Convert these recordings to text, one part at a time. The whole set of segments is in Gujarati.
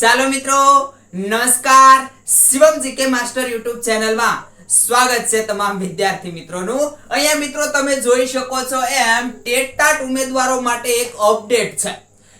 ચાલો મિત્રો, નમસ્કાર. શિવમ જીકે માસ્ટર યુટ્યુબ ચેનલમાં સ્વાગત છે તમામ વિદ્યાર્થી મિત્રોનું. અહીંયા મિત્રો તમે જોઈ શકો છો એમ, ટેટાટ ઉમેદવારો માટે એક અપડેટ છે.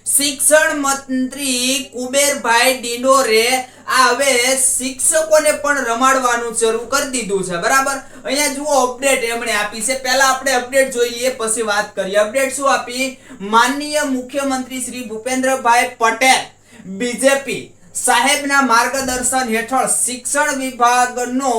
શિક્ષણ મંત્રી કુબેરભાઈ ડિંડોરે આ હવે શિક્ષકોને પણ રમાડવાનું શરૂ કરી દીધું છે. બરાબર? અહીંયા જુઓ અપડેટ એમણે આપી છે. પહેલા આપણે અપડેટ જોઈ લઈએ, પછી વાત કરીએ. અપડેટ શું આપી? માનનીય મુખ્યમંત્રી શ્રી ભૂપેન્દ્રભાઈ પટેલ બીજેપી સાહેબના માર્ગદર્શન હેઠળ શિક્ષણ વિભાગનો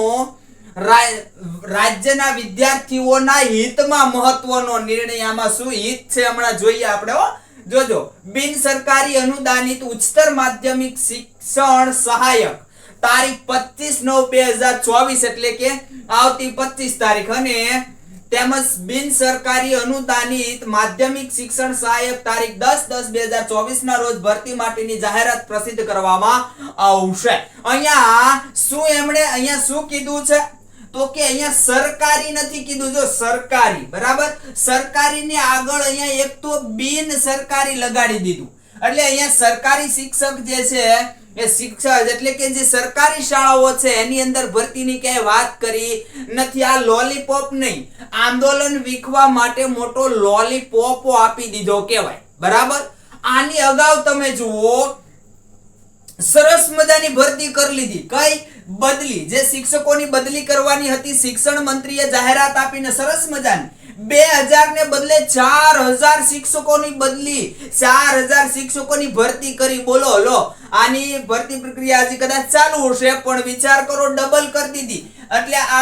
રાજ્યના વિદ્યાર્થીઓના હિતમાં મહત્વનો નિર્ણય આમાં શું હિત છે હમણાં જોઈએ આપણે જોજો, બિન સરકારી અનુદાનિત ઉચ્ચતર માધ્યમિક શિક્ષણ સહાયક. તારીખ પચીસ નવ બે હજાર ચોવીસ એટલે કે આવતી પચીસ તારીખ અને તેમજ બિન સરકારી અનુદાનિત માધ્યમિક શિક્ષણ સહાયક તારીખ દસ દસ બે હજાર ચોવીસ ના રોજ ભરતી માટેની જાહેરાત પ્રસિદ્ધ કરવામાં આવશે. અહીંયા શું એમણે અહીંયા શું કીધું છે? તો કે અહીંયા સરકારી નથી કીધું. જો સરકારી, બરાબર? સરકારી ની આગળ અહીંયા એક તો બિન સરકારી લગાડી દીધું. એટલે અહીંયા સરકારી શિક્ષક જે છે એ શિક્ષક એટલે કે જે સરકારી શાળાઓ છે, એની અંદર ભરતીની ક્યાંય વાત કરી નથી. આ લોલીપોપ નહીં. આંદોલન વીખવા માટે મોટો લોલીપોપ આપી દીધો કહેવાય. બરાબર? આની અગાઉ તમે જુઓ, સરસ મજાની ભરતી કરી લીધી. કઈ? બદલી. જે શિક્ષકોની બદલી કરવાની હતી, શિક્ષણ મંત્રીએ જાહેરાત આપીને સરસ મજાની. બે હજાર ને બદલે ચાર હજાર શિક્ષકોની બદલી, ચાર હજાર શિક્ષકોની ભરતી કરી. બોલો, લો. આની ભરતી પ્રક્રિયા હજી કદાચ ચાલુ હશે, પણ વિચાર કરો, ડબલ કરી દીધી. એટલે આ,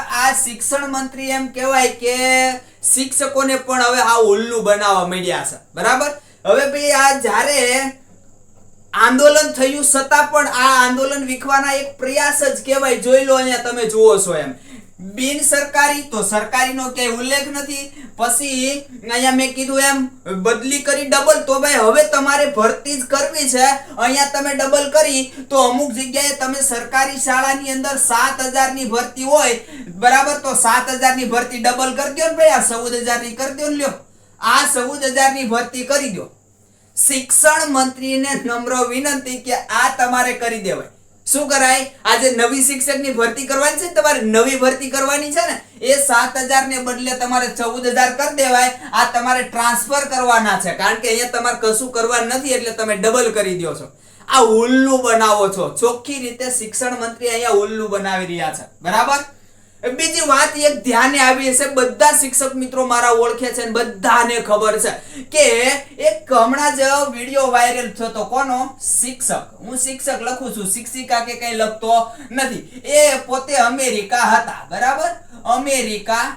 આ- શિક્ષણ મંત્રી એમ કહેવાય કે શિક્ષકોને પણ હવે આ ઉલ્લુ બનાવવા માંડ્યા છે. બરાબર? હવે ભાઈ, આ જ્યારે આંદોલન થયું છતાં પણ આ આંદોલન વિખવાના એક પ્રયાસ જ કહેવાય. જોઈ લો અહીંયા તમે, જુઓ છો એમ. બિન સરકારી, તો સરકારીનો ક્યાંય ઉલ્લેખ નથી. પછી અહીંયા મેં કીધું એમ, બદલી કરી ડબલ તો ભાઈ, હવે તમારે ભરતી જ કરવી છે. અહીંયા તમે ડબલ કરી, તો અમુક જગ્યાએ તમે સરકારી શાળાની અંદર સાતની ભરતી હોય, બરાબર? તો સાતની ભરતી ડબલ કરી દો ને ભાઈ, આ ચૌદની કરી દો ને લ્યો. આ ચૌદની ભરતી કરી દો શિક્ષણ મંત્રીને નમ્ર વિનંતી કે આ તમારે કરી દેવાય. શું કરાય? આજે નવી શિક્ષકની ભરતી કરવાની છે તમારે નવી ભરતી કરવાની છે ને, એ સાત હજાર ને બદલે તમારે ચૌદ હજાર કરી દેવાય. આ તમારે ટ્રાન્સફર કરવાના છે. કારણ કે અહીંયા તમારે કશું કરવાનું નથી, એટલે તમે ડબલ કરી દો છો. આ ઉલ્લુ બનાવો છો. ચોખ્ખી રીતે શિક્ષણ મંત્રી અહીંયા ઉલ્લુ બનાવી રહ્યા છે. બરાબર? બીજી વાત એક ધ્યાને આવી છે બધા શિક્ષક મિત્રો મારા ઓળખે છે બધાને ખબર છે કે એક હમણાં જ વીડિયો વાયરલ થયો તો કોનો? શિક્ષક. હું શિક્ષક લખું છું. શિક્ષિકા કે કઈ લખતો નથી. એ પોતે અમેરિકા હતા, બરાબર? અમેરિકા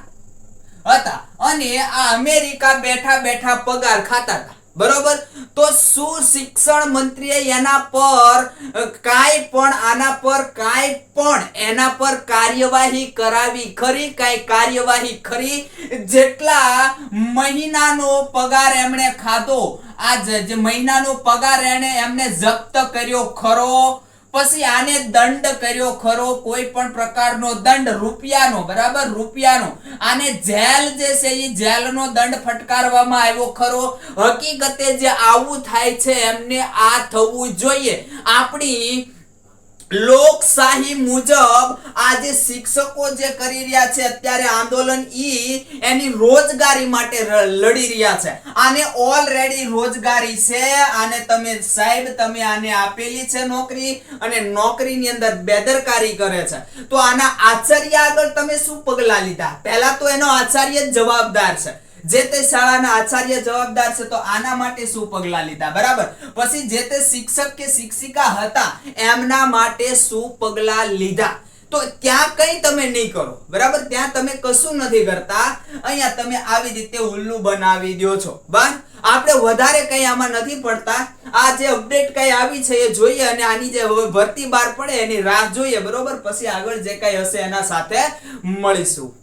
હતા. અને આ અમેરિકા બેઠા બેઠા પગાર ખાતા હતા. બરોબર? તો શું શિક્ષણ મંત્રીએ એના પર કાંઈ પણ આના પર, કાંઈ પણ એના પર કાર્યવાહી કરાવી? ખરી કાંઈ કાર્યવાહી ખરી? જેટલા મહિનાનો પગાર એમણે ખાધો, આ જે મહિનાનો પગાર એને એમને જપ્ત કર્યો ખરો? પછી આને દંડ કર્યો ખરો, કોઈ પણ પ્રકારનો દંડ, રૂપિયાનો, બરાબર? રૂપિયાનો. આને જેલ જે છે એ જેલનો દંડ ફટકારવામાં આવ્યો ખરો. હકીકતે જે આવું થાય છે એમને આ થવું જોઈએ. આપણી લોકશાહી મુજબ આ જે શિક્ષકો જે કરી રહ્યા છે, અત્યારે આંદોલન ઈ એની રોજગારી માટે લડી રહ્યા છે. આને ઓલરેડી રોજગારી છે, આને તમે સાહેબ, તમે આને આપેલી છે નોકરી અને નોકરીની અંદર બેદરકારી કરે છે. તો આના આચાર્ય આગળ તમે શું પગલા લીધા? પહેલા તો એનો આચાર્ય જ જવાબદાર છે. જે તે શાળાના આચાર્ય જવાબદાર છે તો આના માટે શું પગલા લીધા? બરાબર? પછી જે તે શિક્ષક કે શિક્ષિકા હતા, એમના માટે શું પગલા લીધા? તો ત્યાં કઈ તમે નહીં કરો. બરાબર? ત્યાં તમે કશું નથી કરતા. અહીંયા તમે આવી રીતે ઉલ્લુ બનાવી દો છો. બસ? આપણે વધારે કઈ આમાં નથી પડતા. આ જે અપડેટ કઈ આવી છે એ જોઈએ અને આની જે ભરતી બહાર પડે એની રાહ જોઈએ. બરોબર? પછી આગળ જે કઈ હશે એના સાથે મળીશું.